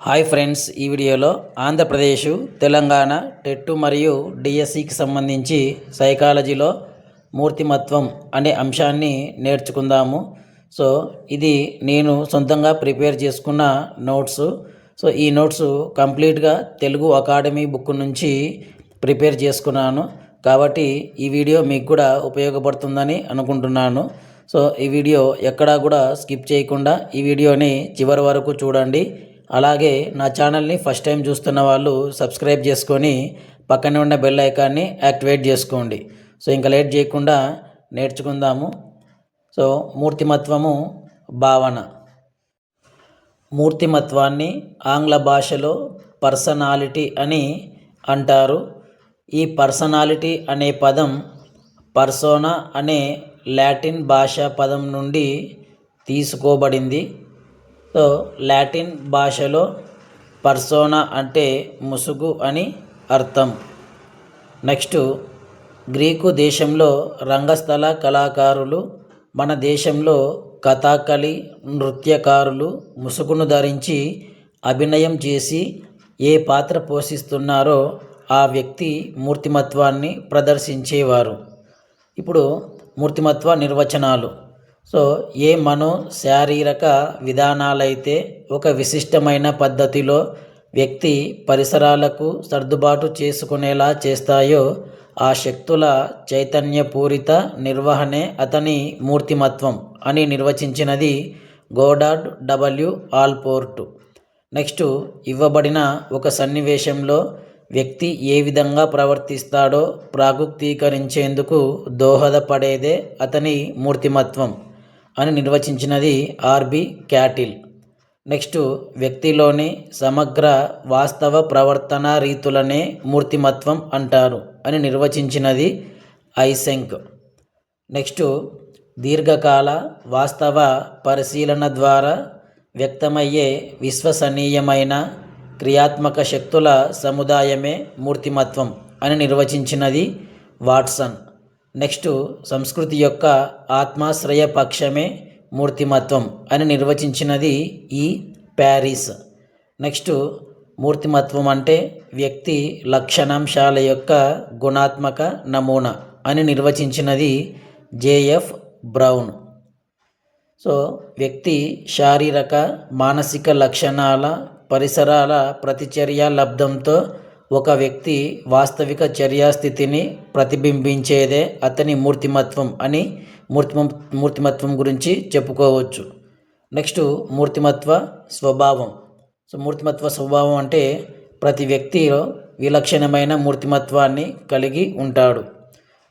Hi friends ఈ వీడియోలో Andhra Pradesh Telangana TET మరియు డిఎస్సికి సంబంధించి సైకాలజీలో మూర్తిమత్వం అనే అంశాన్ని నేర్చుకుందాము. సో ఇది నేను సొంతంగా ప్రిపేర్ చేసుకున్న నోట్స్. సో ఈ నోట్స్ కంప్లీట్గా తెలుగు అకాడమీ బుక్ నుంచి ప్రిపేర్ చేసుకున్నాను. కాబట్టి ఈ వీడియో మీకు కూడా ఉపయోగపడుతుందని అనుకుంటున్నాను. సో ఈ వీడియో ఎక్కడా కూడా స్కిప్ చేయకుండా ఈ వీడియోని చివరి వరకు చూడండి. అలాగే నా ఛానల్ని ఫస్ట్ టైం చూస్తున్న వాళ్ళు సబ్స్క్రైబ్ చేసుకొని పక్కనే ఉన్న బెల్ ఐకాన్ని యాక్టివేట్ చేసుకోండి. సో ఇంకా లేట్ చేయకుండా నేర్చుకుందాము. సో మూర్తిమత్వము భావన. మూర్తిమత్వాన్ని ఆంగ్ల భాషలో పర్సనాలిటీ అని అంటారు. ఈ పర్సనాలిటీ అనే పదం పర్సోనా అనే లాటిన్ భాషా పదం నుండి తీసుకోబడింది. సో లాటిన్ భాషలో పర్సోనా అంటే ముసుగు అని అర్థం. నెక్స్ట్ గ్రీకు దేశంలో రంగస్థల కళాకారులు మన దేశంలో కథాకళి నృత్యకారులు ముసుగును ధరించి అభినయం చేసి ఏ పాత్ర పోషిస్తున్నారో ఆ వ్యక్తి మూర్తిమత్వాన్ని ప్రదర్శించేవారు. ఇప్పుడు మూర్తిమత్వ నిర్వచనాలు. సో ఏ మనో శారీరక విధానాలైతే ఒక విశిష్టమైన పద్ధతిలో వ్యక్తి పరిసరాలకు సర్దుబాటు చేసుకునేలా చేస్తాయో ఆ శక్తుల చైతన్యపూరిత నిర్వహణే అతని మూర్తిమత్వం అని నిర్వచించినది గోడాడ్ డబ్ల్యూ ఆల్పోర్ట్. నెక్స్ట్ ఇవ్వబడిన ఒక సన్నివేశంలో వ్యక్తి ఏ విధంగా ప్రవర్తిస్తాడో ప్రాగుక్తీకరించేందుకు దోహదపడేదే అతని మూర్తిమత్వం. అని నిర్వచించినది ఆర్బి క్యాటిల్. నెక్స్ట్ వ్యక్తిలోని సమగ్ర వాస్తవ ప్రవర్తన రీతులనే మూర్తిమత్వం అంటారు అని నిర్వచించినది ఐసెంక్. నెక్స్ట్ దీర్ఘకాల వాస్తవ పరిశీలన ద్వారా వ్యక్తమయ్యే విశ్వసనీయమైన క్రియాత్మక శక్తుల సముదాయమే మూర్తిమత్వం అని నిర్వచించినది వాట్సన్. నెక్స్ట్ సంస్కృతి యొక్క ఆత్మాశ్రయ పక్షమే మూర్తిమత్వం అని నిర్వచించినది ఈ ప్యారిస్. నెక్స్ట్ మూర్తిమత్వం అంటే వ్యక్తి లక్షణాంశాల యొక్క గుణాత్మక నమూనా అని నిర్వచించినది జేఎఫ్ బ్రౌన్. సో వ్యక్తి శారీరక మానసిక లక్షణాల పరిసరాల ప్రతిచర్య లబ్ధంతో ఒక వ్యక్తి వాస్తవిక చర్యాస్థితిని ప్రతిబింబించేదే అతని మూర్తిమత్వం అని మూర్తిమ మూర్తిమత్వం గురించి చెప్పుకోవచ్చు. నెక్స్ట్ మూర్తిమత్వ స్వభావం. సో మూర్తిమత్వ స్వభావం అంటే ప్రతి వ్యక్తిలో విలక్షణమైన మూర్తిమత్వాన్ని కలిగి ఉంటాడు.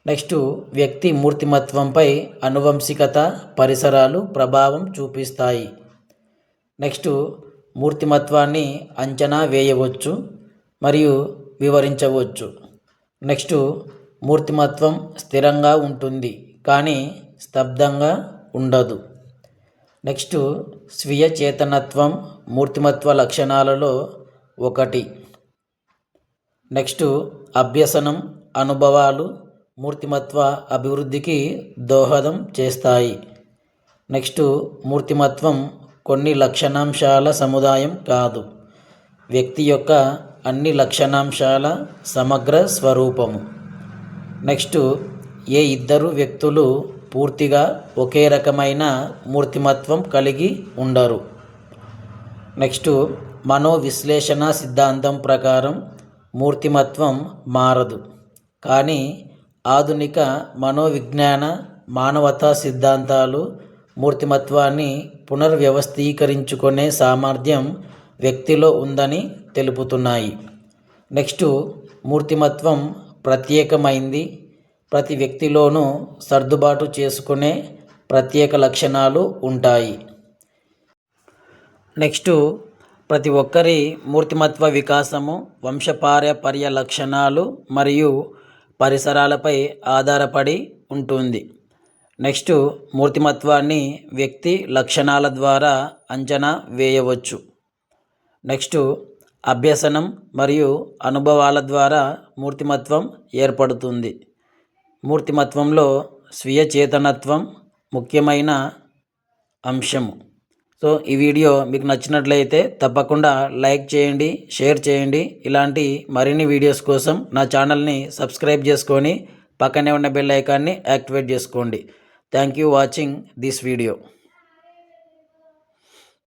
నెక్స్ట్ వ్యక్తి మూర్తిమత్వంపై అనువంశికత పరిసరాలు ప్రభావం చూపిస్తాయి. నెక్స్ట్ మూర్తిమత్వాన్ని అంచనా వేయవచ్చు. మరియు వివరించవచ్చు. నెక్స్ట్ మూర్తిమత్వం స్థిరంగా ఉంటుంది కానీ స్తబ్దంగా ఉండదు. నెక్స్ట్ స్వీయ చేతనత్వం మూర్తిమత్వ లక్షణాలలో ఒకటి. నెక్స్ట్ అభ్యసనం అనుభవాలు మూర్తిమత్వ అభివృద్ధికి దోహదం చేస్తాయి. నెక్స్ట్ మూర్తిమత్వం కొన్ని లక్షణాంశాల సముదాయం కాదు. వ్యక్తి యొక్క అన్ని లక్షణాంశాల సమగ్ర స్వరూపము. నెక్స్ట్ ఏ ఇద్దరు వ్యక్తులు పూర్తిగా ఒకే రకమైన మూర్తిమత్వం కలిగి ఉండరు. నెక్స్ట్ మనోవిశ్లేషణ సిద్ధాంతం ప్రకారం మూర్తిమత్వం మారదు. కానీ ఆధునిక మనోవిజ్ఞాన మానవతా సిద్ధాంతాలు మూర్తిమత్వాన్ని పునర్వ్యవస్థీకరించుకునే సామర్థ్యం వ్యక్తిలో ఉందని తెలుపుతున్నాయి. నెక్స్ట్ మూర్తిమత్వం ప్రత్యేకమైంది. ప్రతి వ్యక్తిలోనూ సర్దుబాటు చేసుకునే ప్రత్యేక లక్షణాలు ఉంటాయి. నెక్స్ట్ ప్రతి ఒక్కరి మూర్తిమత్వ వికాసము వంశపారపర్య లక్షణాలు మరియు పరిసరాలపై ఆధారపడి ఉంటుంది. నెక్స్ట్ మూర్తిమత్వాన్ని వ్యక్తి లక్షణాల ద్వారా అంచనా వేయవచ్చు. నెక్స్ట్ అభ్యసనం మరియు అనుభవాల ద్వారా మూర్తిమత్వం ఏర్పడుతుంది. మూర్తిమత్వంలో స్వీయ చేతనత్వం ముఖ్యమైన అంశము. సో ఈ వీడియో మీకు నచ్చినట్లయితే తప్పకుండా లైక్ చేయండి షేర్ చేయండి. ఇలాంటి మరిన్ని వీడియోస్ కోసం నా ఛానల్ని సబ్స్క్రైబ్ చేసుకొని పక్కనే ఉన్న బెల్ ఐకాన్ని యాక్టివేట్ చేసుకోండి. Thank you watching this video.